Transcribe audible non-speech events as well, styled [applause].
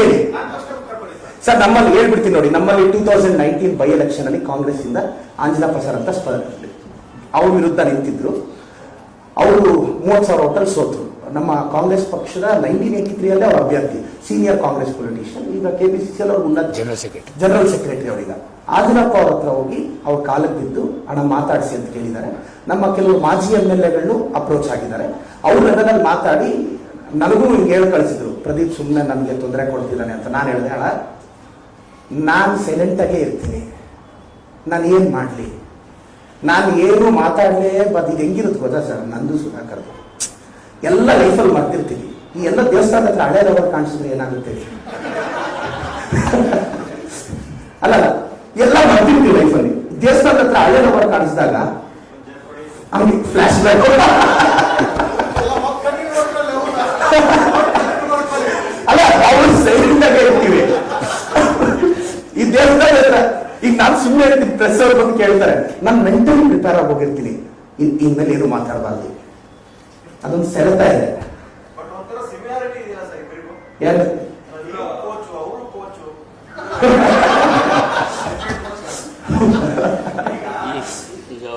ಹೇಳಿ ಸರ್ ನಮ್ಮಲ್ಲಿ ಹೇಳ್ಬಿಡ್ತೀನಿ ನೋಡಿ ನಮ್ಮಲ್ಲಿ two thousand nineteen by election ಅಲ್ಲಿ ಕಾಂಗ್ರೆಸ್ ಇಂದ ಆಂಜನಾ ಪ್ರಸಾದ್ ಅಂತ ಸ್ಪರ್ಧೆ ಅವ್ರ ವಿರುದ್ಧ ನಿಂತಿದ್ರು. ಅವರು ಮೂವತ್ತು ಸಾವಿರ ಹೋಟೆಲ್ ಸೋತರು. ನಮ್ಮ ಕಾಂಗ್ರೆಸ್ ಪಕ್ಷದ ನೈನ್ಟೀನ್ ಏಯ್ಟಿ ತ್ರೀ ಅಲ್ಲೇ ಅವ್ರ ಅಭ್ಯರ್ಥಿ ಸೀನಿಯರ್ ಕಾಂಗ್ರೆಸ್ ಪೊಲಿಟಿಷಿಯನ್ ಈಗ ಕೆ ಪಿ ಸಿ ಸಿ ಅಲ್ಲಿ ಅವ್ರ ಉನ್ನತ ಜನರಲ್ ಸೆಕ್ರೆಟರಿ ಜನರಲ್ ಸೆಕ್ರೆಟರಿ ಅವರೀಗ ಆದಿನಪ್ಪ ಅವ್ರ ಹತ್ರ ಹೋಗಿ ಅವ್ರ ಕಾಲಕ್ಕೆ ಬಿದ್ದು ಹಣ ಮಾತಾಡಿಸಿ ಅಂತ ಕೇಳಿದ್ದಾರೆ. ನಮ್ಮ ಕೆಲವು ಮಾಜಿ ಎಂ ಎಲ್ ಎಗಳು ಅಪ್ರೋಚ್ ಆಗಿದ್ದಾರೆ. ಅವ್ರ ಲೆವೆಲಲ್ಲಿ ಮಾತಾಡಿ ನನಗೂ ಹಿಂಗೆ ಹೇಳಿ ಕಳಿಸಿದ್ರು. ಪ್ರದೀಪ್ ಸುಮ್ಮನೆ ನನಗೆ ತೊಂದರೆ ಕೊಡ್ತಿದ್ದಾನೆ ಅಂತ ನಾನು ಹೇಳಿದೆ, ಅಣ್ಣ, ನಾನು ಸೈಲೆಂಟಾಗೇ ಇರ್ತೀನಿ. ನಾನು ಏನು ಮಾಡಲಿ? ನಾನು ಏನು ಮಾತಾಡಲೇ ಬದ್ ಇದು ಹೆಂಗಿರುತ್ತೆ ಗೊತ್ತಾ ಸರ್? ನಂದು ಸುಧಾಕರ್ದು ಎಲ್ಲ ಲೈಫಲ್ಲಿ ಮರ್ತಿರ್ತೀವಿ ಈ ಎಲ್ಲ ದೇವಸ್ಥಾನದ ಹತ್ರ ಹಳೆ ರವರ್ ಕಾಣಿಸಿದ್ರೆ ಏನಾಗುತ್ತೆ? [laughs] ಅಲ್ಲ ಎಲ್ಲ ಮರ್ತಿರ್ತೀವಿ ಲೈಫಲ್ಲಿ ದೇವಸ್ಥಾನದ ಹತ್ರ ಹಳೆ ಕಾಣಿಸಿದಾಗ, ಅವ್ನಿಗೆ ಫ್ಲಾಶ್ ಬ್ಯಾಕ್ [laughs] ಅಲ್ಲ ಅವ್ರು ಸೈಲೆಂಟ್ ಆಗಿ ಇರ್ತೀವಿ ಈ ದೇವಸ್ಥಾನ ಹತ್ರ ಈಗ ನಾನು ಸುಮ್ಮನೆ ಇರ್ತೀನಿ ಪ್ರೆಸ್ ಅವ್ರು ಬಂದು ಕೇಳ್ತಾರೆ ನಾನು ಮೆಂಟಲಿ ಪ್ರಿಪೇರ್ ಆಗಿ ಹೋಗಿರ್ತೀನಿ. ಇನ್ ಇನ್ಮೇಲೆ ಏನು ಮಾತಾಡಬಾರ್ದು. ಅದೊಂದು ಸೆಳೆತ ಇದೆ. ಯಾರು? [laughs]